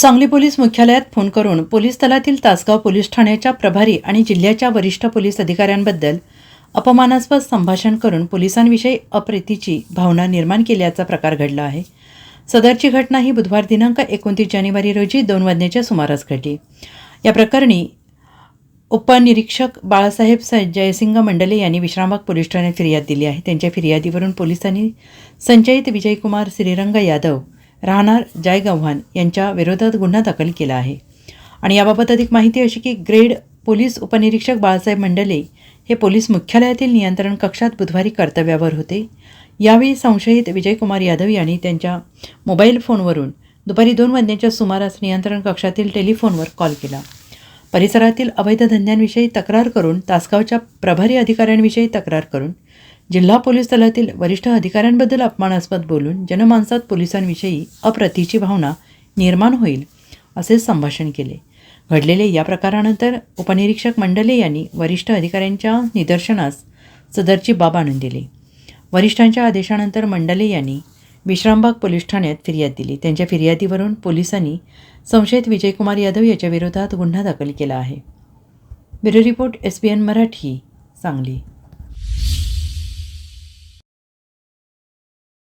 Sangli police मुख्यालयात phone करून police दलातील तासगाव पोलीस ठाण्याच्या प्रभारी आणि जिल्ह्याच्या वरिष्ठ पोलीस अधिकाऱ्यांबद्दल अपमानास्पद संभाषण करून पोलिसांविषयी अप्रितीची भावना निर्माण केल्याचा प्रकार घडला आहे. सदरची घटना ही बुधवार दिनांक एकोणतीस जानेवारी रोजी दोन वाजण्याच्या सुमारास घडली. या प्रकरणी उपनिरीक्षक बाळासाहेब स जयसिंग मंडले यांनी विश्रामबाग पोलीस ठाण्यात फिर्याद दिली आहे. त्यांच्या फिर्यादीवरून पोलिसांनी संचयित विजयकुमार श्रीरंग यादव राहणार जायगव्हाण यांच्या विरोधात गुन्हा दाखल केला आहे. आणि याबाबत अधिक माहिती अशी की ग्रेड पोलीस उपनिरीक्षक बाळासाहेब मंडले हे पोलीस मुख्यालयातील नियंत्रण कक्षात बुधवारी कर्तव्यावर होते. यावेळी संशयित विजयकुमार यादव यांनी त्यांच्या मोबाईल फोनवरून दुपारी दोन वाजण्याच्या सुमारास नियंत्रण कक्षातील टेलिफोनवर कॉल केला. परिसरातील अवैध धंद्यांविषयी तक्रार करून तासगावच्या प्रभारी अधिकाऱ्यांविषयी तक्रार करून जिल्हा पोलीस दलातील वरिष्ठ अधिकाऱ्यांबद्दल अपमानास्पद बोलून जनमानसात पोलिसांविषयी अप्रतीची भावना निर्माण होईल असे संभाषण केले. घडलेले या प्रकारानंतर उपनिरीक्षक मंडले यांनी वरिष्ठ अधिकाऱ्यांच्या निदर्शनास सदरची बाब आणून दिली. वरिष्ठांच्या आदेशानंतर मंडले यांनी विश्रामबाग पोलीस ठाण्यात फिर्याद दिली. त्यांच्या फिर्यादीवरून पोलिसांनी संशयित विजयकुमार यादव याच्या विरोधात गुन्हा दाखल केला आहे. Bureau report S B N Marathi Sangli.